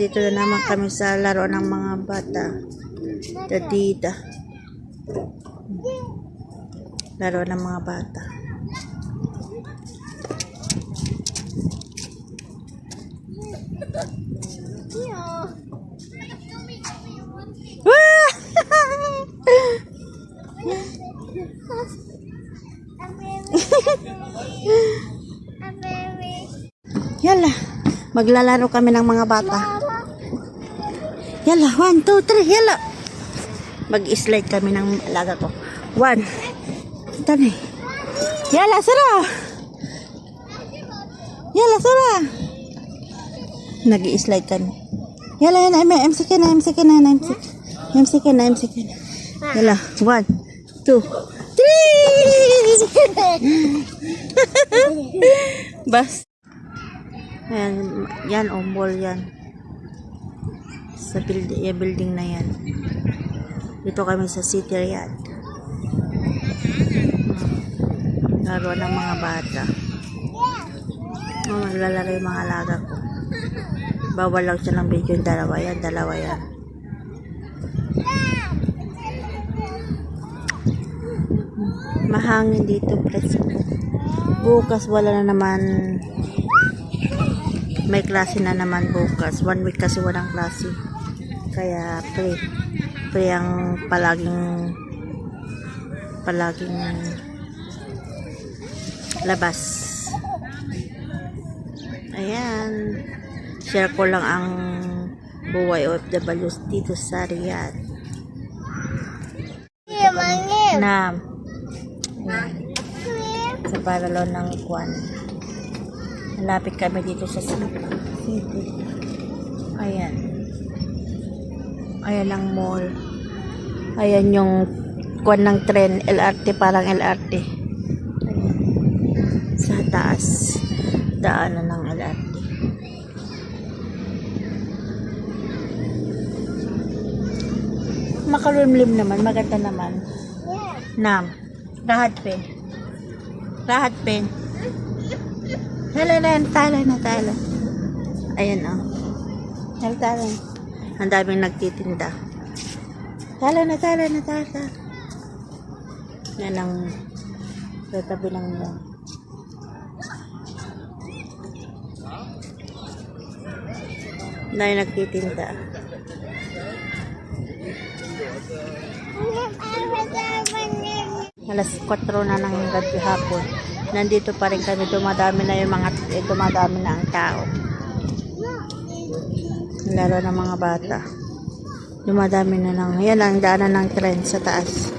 Nandito na naman kami sa laro ng mga bata. Dadida. Laro ng mga bata. Yala, maglalaro kami ng mga bata. Yala, one, two, three, yala. Mag-slide kami ng alaga ko. One. Tani. Yala, sara. Yala, sara. Nag-slide kami. Yala, yala, may MCK na, MCK na, na, MCK. MCK na, MCK na. Yala, one, two, three. Bas. Ayan, yan, o, mall yan. Sa building, yung building na yan. Dito kami sa City Riyadh. Laro ng mga bata. Oh, maglalaro yung mga alaga ko. Bawal lang siya ng video yung dalawa yan, dalawa yan. Mahangin dito, presko. Bukas wala na naman may klase na naman bukas. One week kasi walang klase. Kaya pre. Pre ang palaging palaging labas. Ayan. Share ko lang ang buhay OFWs dito sa Riyadh. Na sa paralo ng Kwan. Malapit kami dito sa. City. Ayan. Ayan ang mall. Ayan yung kwan ng tren. LRT, parang LRT. Sa taas. Daanan ng LRT. Makalimlim naman. Maganda naman. Nam. Rahat pen. Rahat pen. Hala na, tala na, tala. Ayan o. Oh. Hala, tala. Ang daming nagtitinda. Tala na, tala na, tala. Yan ang tatabi ng mo. Dahil nagtitinda. Alas 4 na ng gabi hapon. Nandito pa rin kami. Dumadami na yung mga, eh, dumadami na ang tao. Laro ng mga bata. Dumadami na lang. Yan ang daanan ng trend sa taas.